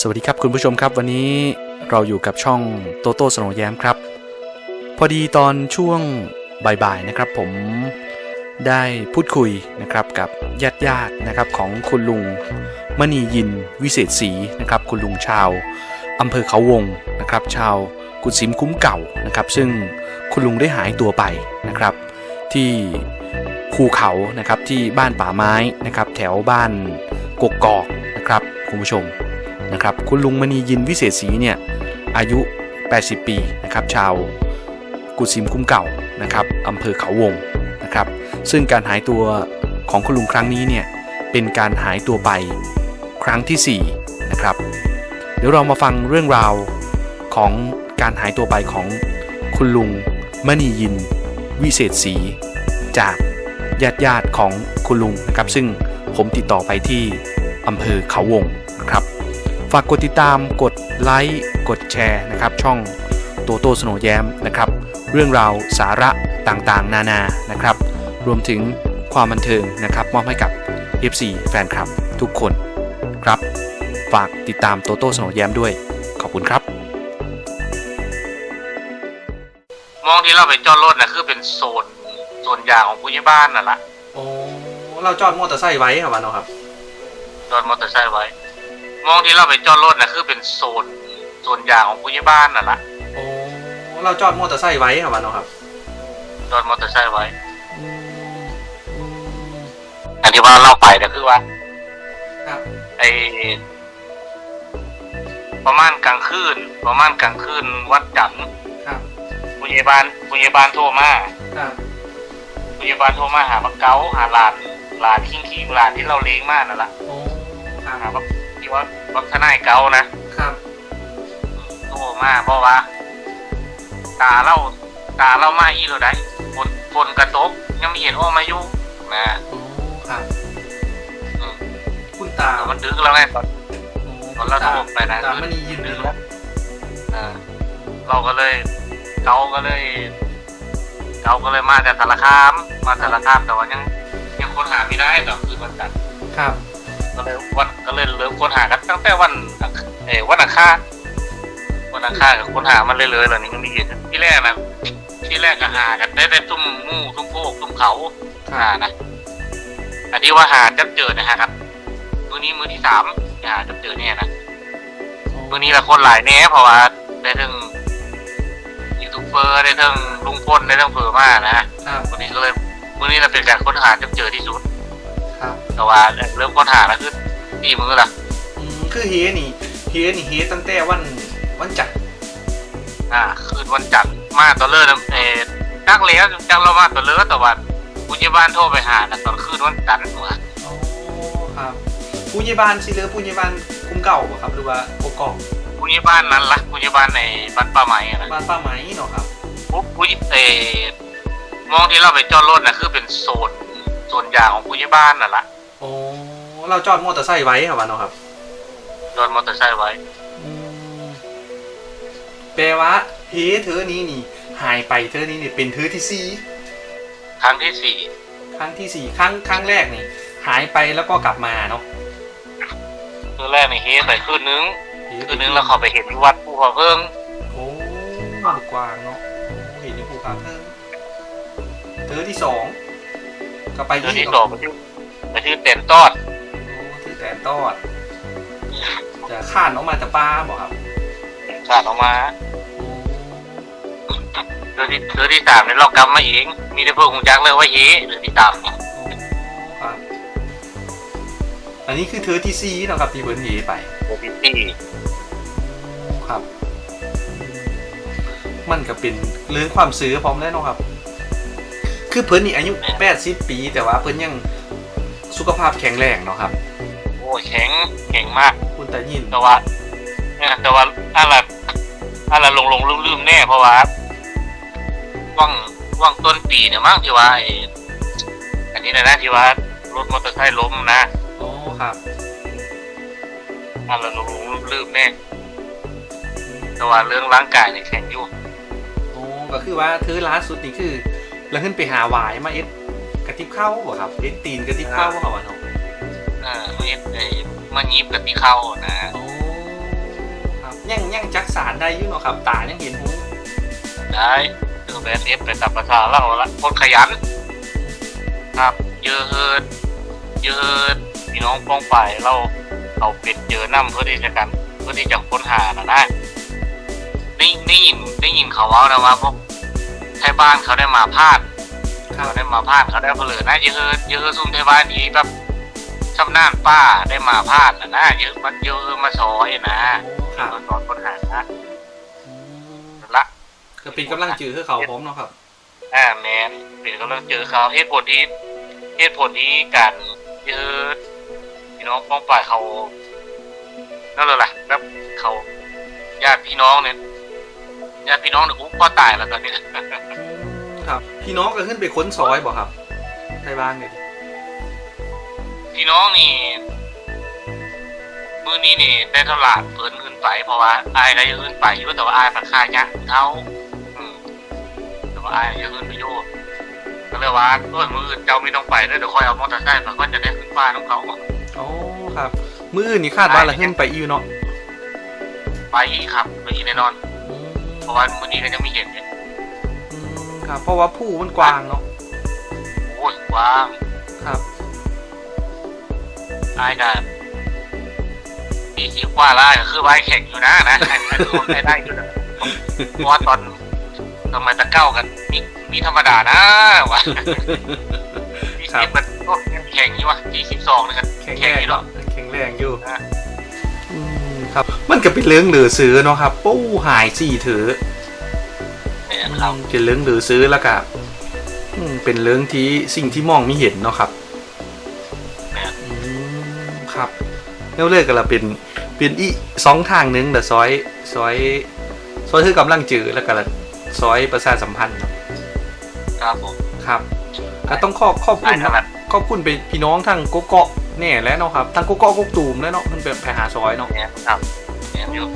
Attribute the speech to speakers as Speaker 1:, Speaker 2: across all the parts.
Speaker 1: สวัสดีครับคุณผู้ชมครับวันนี้เราอยู่กับช่องโตโต้สโนว์แย้มครับ พอดีตอนช่วงบ่ายๆนะครับ ผมได้พูดคุยนะครับกับญาติญาติๆนะครับของคุณลุงมณียินวิเศษศรีนะครับ คุณลุงชาวอำเภอเขาวงนะครับ ชาวกุดสิมคุ้มเก่านะครับ ซึ่งคุณลุงได้หายตัวไปนะครับ ที่ภูเขานะครับที่บ้านป่าไม้นะครับ แถวบ้านกกอกนะครับคุณผู้ชม นะครับคุณลุงมณียินวิเศษศรีเนี่ยอายุ 80 ปีนะครับชาวกุสิมคุ้มเก่านะครับอำเภอเขาวงนะครับซึ่งการหายตัวของคุณลุงครั้งนี้เนี่ยเป็นการหายตัวไปครั้งทีสี่4นะครับเดี๋ยวเรามาฟังเรื่องราวของการหายตัวไปของคุณลุงมณียิน วิเศษศรีจากญาติญาติๆของคุณลุงนะครับซึ่งผมติดต่อไปที่อำเภอเขาวงนะครับ ฝากกดติดตามกดไลค์กดแชร์นะครับ ช่องโตโต้สโนแยมนะครับ เรื่องราวสาระต่างๆ นานานะครับ รวมถึงความบันเทิงนะครับมอบให้กับ FC แฟนคลับทุกคนครับ ฝากติดตามโตโต้สโนแยมด้วย ขอบคุณครับ
Speaker 2: มองที่เราไปจอดรถนะคือเป็นโซนโซนยางของผู้ใหญ่บ้านน่ะล่ะ
Speaker 1: โอ้เราจอดมอเตอร์ไซค์ไว้ครับวะเนาะครับ
Speaker 2: จอดมอเตอร์ไซค์ไว้ มองที่เราไปจอดรถนะคือเป็นโซนโซนยางของผู้ใหญ่บ้านน่ะล่ะ
Speaker 1: โอ้เราจอดมอเตอร์ไซค์ไว้ครับวะเนาะครับ
Speaker 2: จอดมอเตอร์ไซค์ไว้อันที่ว่าเราไปนะคือว่า
Speaker 1: ครับ
Speaker 2: ไอประมาณกลางคืนประมาณกลางคืนวัดจันทร์
Speaker 1: ครับ
Speaker 2: ผู้ใหญ่บ้านผู้ใหญ่บ้านโทรมา
Speaker 1: ครับ
Speaker 2: ผู้ใหญ่บ้านโทรมาหาบักเก้าหาหลานหลานคิงคิงหลานที่เราเลี้ยงมานั่นล่ะ
Speaker 1: โอ้ครั
Speaker 2: หา
Speaker 1: บ
Speaker 2: บัก ที่ว่าบักทนายเก้านะ
Speaker 1: ครับ
Speaker 2: โทรมาบอกว่า ตาเล่าตาเล่ามาอีหรือไดฝนฝนกระตก ยังไม่เห็นออกมาอยู่นะ
Speaker 1: โอ้ครับ
Speaker 2: อืม
Speaker 1: คุณตา
Speaker 2: แต่มันดึกแล้วไงตอนตอนเราโทรไปนะ
Speaker 1: ตามมณียิน
Speaker 2: ดึ
Speaker 1: ดี
Speaker 2: ก
Speaker 1: แล้
Speaker 2: แล้ววเออเราก็เลยเขาก็เลยเขาก็เลยมาแต่สารคาม มาสารคามแต่ว่ายังยังค้นหาไม่ได้แต่คือวันจันทร์
Speaker 1: ครับ
Speaker 2: ก็เลยวันก็เลยเริ่มค้นหากันตั้งแต่วันอังเออวันอังคารวันอังคารก็ค้นหามันเลยเลยๆแล้วนี่ก็มีเห็นที่แรกนะที่แรกก็หากันได้ได้ตุ้มงูตุ้มโพกตุ้มเขา
Speaker 1: ครั
Speaker 2: หา
Speaker 1: บ
Speaker 2: นะอันที่ว่าหาจับเจอนะฮะครับมือนี้มือที่สามที่หาจับเจอเนี่ยนะมือนี้ละคนหลายแน่เพราะว่าได้ทั้งยูทูบเบอร์ได้ทั้งลุงพลได้ทั้งเฟอร์มานะครับวันนี้ก็เลยมือนี้เราเป็นการค้นหาจับเจอที่สุด
Speaker 1: ครับ
Speaker 2: แต่ว่าเริ่มค้นหาแล้วคือตีมือละ
Speaker 1: อืมคือเฮนี่เฮนี่เฮตั้งแต่วันวันจันทร์
Speaker 2: อ่าคืนวันจันทร์มาตอนเลิกเออจักแล้วจักเรามาตอนเลิกแต่ว่าผู้ใหญ่บ้านโทรไปหานะตอนคืนวันจันทร์ว่า
Speaker 1: โอ้ครับผู้ใหญ่บ้านสิหรือผู้ใหญ่บ้านคุ้มเก่าบ่ครับหรือว่ากกอก
Speaker 2: ผู้ใหญ่บ้านนั้นละผู้ใหญ่บ้านในบ้านป้าไหมอะนะ
Speaker 1: บ้านป้าไหมเนาะครับ
Speaker 2: ผู้ผู้เออมองที่เราไปจอดรถนะคือเป็นโซน โซนยางของผู้ใหญ่บ้านน่ะล่ะ
Speaker 1: โอ้เราจอดมอเตอร์ไซค์ไว้ครับวะเนาะครับ
Speaker 2: จอดมอเตอร์ไซค์ไว้
Speaker 1: อืมแปลว่าเฮเธอนี้นี่ หายไปเธอนี้นี่เป็นเธอที่สี่
Speaker 2: ครั้งที่สี่
Speaker 1: ครั้งที่สี่ครั้งครั้งแรกนี่ หายไปแล้วก็กลับมาเนาะ
Speaker 2: คือแรกในเฮไปคืนนึง
Speaker 1: เฮ
Speaker 2: คืนนึงแล้วเขาไปเห็นที่วัดภูเขาเพิ่ง
Speaker 1: โอ้กวางเนาะโอ้เห็นอยู่ภูเขาเพิ่งเธอที่สอง ก็ไป
Speaker 2: เดือน
Speaker 1: อี
Speaker 2: ที่
Speaker 1: ก
Speaker 2: สองไปที่ไปที่เต็นท์ตอด
Speaker 1: โอ้ถือแต่ตอดจะข้านออกมาจากป้าบอกครับ
Speaker 2: ขาดออกมา
Speaker 1: โอ้
Speaker 2: เดือนที่เดือนที่สามเนี่ยเรากำมาเองมีแต่เพื่อนคงจักเลยว่าเฮเดือนที่สามเนี่ย
Speaker 1: ครับอันนี้คือเธอที่ซีเนาะครับที่เบิร์นเฮไป
Speaker 2: เดือนที่สี่
Speaker 1: ครับ มันก็เป็นเรื่องความซื้อพร้อมแล้วเนาะครับ คือเพิ่นนี่อายุ80 ปี แต่ว่าเพิ่นยังสุขภาพแข็งแรงเนาะครับ
Speaker 2: โอ้แข็งแข็งมาก
Speaker 1: คุณตายิน
Speaker 2: แต่ว่าเนี่ยแต่ว่าอะไรอะไรลงลงลืมลืมๆแน่เพราะว่าว่างว่างต้นปีเนี่ยมั้งที่ว่าไอ้อันนี้นะนะที่ว่ารถมอเตอร์ไซค์ล้มนะ
Speaker 1: โอ้ครับ
Speaker 2: อะไรลงลงลืมลืมๆแน่แต่ว่าเรื่องร่างกายเนี่ยแข็งอยู่
Speaker 1: โอ้ก็คือว่าเธอล่าสุดนี่คือ แล้วขึ้นไปหาหวายมาเอ็ดกระติบเข้าบ่ครับเอ็ดตีนกระติบเข้าบ่ครับวะเนาะ
Speaker 2: เออเอ็ดไอ้มายิบกับที่เข้านะ
Speaker 1: โอ้ยังยังจักสารได้อยู่เนาะครับ ตายังเห็นหู
Speaker 2: ได้ถึงแบนเอฟไปตับประสาเราละคนขยัน ครับ เยอะเฮิดเยอะเฮิดพี่น้องป้องไปเราเอาเป็ดเจอน้ำเพื่อที่จะกัน เพื่อที่จะค้นหานะนะได้ได้ยินได้ยินเขาว่านะว่าพวก ไทยบ้านเขาได้มาพาด
Speaker 1: ครับ
Speaker 2: เขาได้มาพาดเขาได้เพลือนะเยอะเฮิดเยอะเฮิดซุ่มไทยบ้านนี้แบบชำนาญป้าได้มาพาดนะนะเยอะมันเยอะเฮิดมาซอยนะ
Speaker 1: ครับ
Speaker 2: มาสอนค้นหานะละ
Speaker 1: ก็เป็นกำลังจือให้เขาพร้อมเนาะครับ
Speaker 2: อ่าแมนเป็นกำลังเจอเขาเหตุผลที่เหตุผลที่การเยอะพี่น้องป้องป่ายเขานั่นเลยแหละแบบเขาญาติพี่น้องเนี่ย ญาติพี่น้องเนี่ยอุ๊บพ่อตายแล้วตอนนี้
Speaker 1: ครับ พี่น้องก็ขึ้นไปค้นซอยบ่ครับไทยบ้านเนี่ยดิ
Speaker 2: พี่น้องนี่มือนี้นี่ได้ตลาดเพิ่นขึ้นไปเพราะว่าอายได้ขึ้นไปอยู่แต่ว่าอายราคายะเขาอืมแต่ว่าอายยังขึ้นไปอยู่ก็เลยว่าด้วยมืออื่นเจ้าไม่ต้องไปด้วยเดี๋ยวคอยเอามอเตอร์ไซค์มาก็จะได้ขึ้นฟ้าน้องเขา
Speaker 1: โอ้ครับ มืออื่นนี่คาดว่าละขึ้นไปอีกเนาะ
Speaker 2: ไปอีกครับไปอีกแน่นอน
Speaker 1: อืม
Speaker 2: เพราะว่ามื้อนี้ก็ยังไม่เห็นเนี่ย
Speaker 1: อืมครับ เพราะว่าผู้มันกว้างเนาะ
Speaker 2: โอ้ยกว้าง
Speaker 1: ครับ
Speaker 2: อายกันมีคิดว่าล่าก็คือไว้แข่งอยู่นะนะอันนี้คนได้ได้อยู่นะเพราะว่าตอนทำไมตะเก้ากันมีมีธรรมดานะวะมี
Speaker 1: ครับ
Speaker 2: สิบมันก็ยังแข่งอยู่วะที่สิบสองเลยกัน
Speaker 1: แข็ง
Speaker 2: แข่
Speaker 1: แรงง
Speaker 2: อยู่
Speaker 1: เนาะ
Speaker 2: เนาะ
Speaker 1: แข็งแรงอยู่
Speaker 2: นะ
Speaker 1: อืม ครับ มันก็เป็นเรื่องหรือซื้อเนาะครับ ปู้หายสี่ถือ
Speaker 2: เนี่ยครับ
Speaker 1: เป็นเรื่องหรือซื้อแล้วก็อืมเป็นเรื่องที่สิ่งที่มองไม่เห็นเนาะครับ
Speaker 2: เนี่ย
Speaker 1: อืมครับแล้วเลยก็ละเป็นเป็นอีสองทางหนึงแต่ซอยซอยซอยคือกำลังจือแล้วก็ละซอยประชาสัมพันธ์เนาะ
Speaker 2: ครับผม
Speaker 1: ครับก็ต้องขอบขอบคุ
Speaker 2: อา
Speaker 1: ณ
Speaker 2: ย
Speaker 1: เนาะ
Speaker 2: ถนัด
Speaker 1: ขอบคุณไปพี่น้องทางโกเกาะ แน่แล้วเนาะครับทางโกเกาะกกตูมแล้วเนาะมันเป็นไปหาซอยเนาะ
Speaker 2: เนี่ยครับเนี่ยอยู่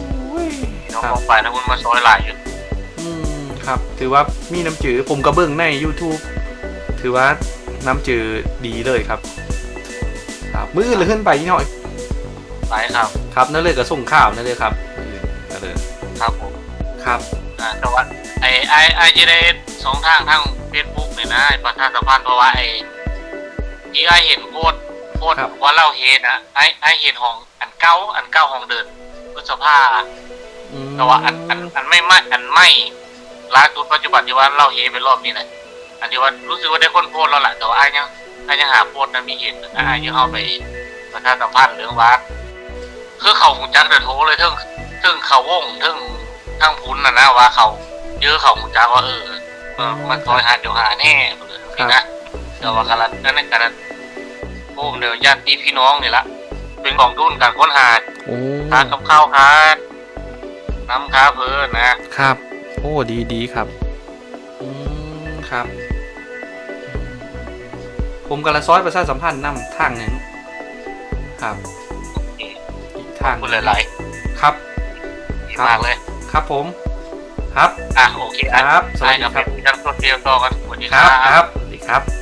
Speaker 2: พี่น้อง
Speaker 1: ครั
Speaker 2: ม
Speaker 1: บ
Speaker 2: องไปนะคุณมาซอยหลายอยู่
Speaker 1: อืมครับ ถือว่ามีน้ำจือผมกระเบื้องใน YouTube ถือว่าน้ำจือดีเลยครับครับมืออื่นเลยขึ้นไปนิดหน่อย
Speaker 2: ไปครับ
Speaker 1: ครับนั่นเลยก็ส่งข่าวนั่นเลยครับมืออื่นนั่นเลย
Speaker 2: ครับผม
Speaker 1: ครับ
Speaker 2: อ่าแต่ว่าไอ้ไอ้ไอ้จะได้สองทางทางเฟซบุ๊กเนี่ยนะไอ้ประชาสัมพันธ์เพราะว่าไอ้ที่ไอ้เห็นโพสต์ โพสต์ว่าเล่าเฮดนะไอ้ไอ้เห็นของอันเก้าอันเก้าของเดินพฤษภา
Speaker 1: อืม
Speaker 2: แต่ว่าอันอันอันไม่ไม่อันไม่ล่าสุดปัจจุบันที่ว่าเล่าเฮเป็นรอบนี้นะอันที่ว่ารู้สึกว่าได้คนโพสต์แล้วแหละแต่ว่าไอ้ยังไอ้ยังหาโพสต์นั้นไม่เห็นไอ้ยังเข้าไปประชาสัมพันธ์เรื่องว่าคือเขาคงจักเดือดโทเลยเทิงเทิงเขาวงเทิงทางพุ้นนะนะว่าเขาเยอะเขาคงจักว่าเออเออมันคอยหาเดี๋ยวหาแน่เลยนี่นะแต่ว่าการนั้นนั่นการนั้น พวกเดียวญาติพี่น้องนี่ละเป็นกองทุนการค้นหา
Speaker 1: โอ้
Speaker 2: ทานกับข้าวค้าน้ำค้าเพลินนะ
Speaker 1: ครับ โอ้ดีดีครับอืมครับอืมผมกำลังซอยประชาสัมพันธ์นำทางหนึ่งครับอีกทาง
Speaker 2: คุณหลาย
Speaker 1: ครับ
Speaker 2: ๆดีมากเลย
Speaker 1: ครับผม ครับ
Speaker 2: อะโอเค
Speaker 1: ครับส
Speaker 2: ส
Speaker 1: วั
Speaker 2: วั
Speaker 1: ส
Speaker 2: ส
Speaker 1: ดี
Speaker 2: ดี
Speaker 1: ค
Speaker 2: ค
Speaker 1: รั
Speaker 2: รับบกันตัวเดียวต่อกันสวัสดี
Speaker 1: ค
Speaker 2: ค
Speaker 1: รั
Speaker 2: รั
Speaker 1: บบครับสวัสดีครับ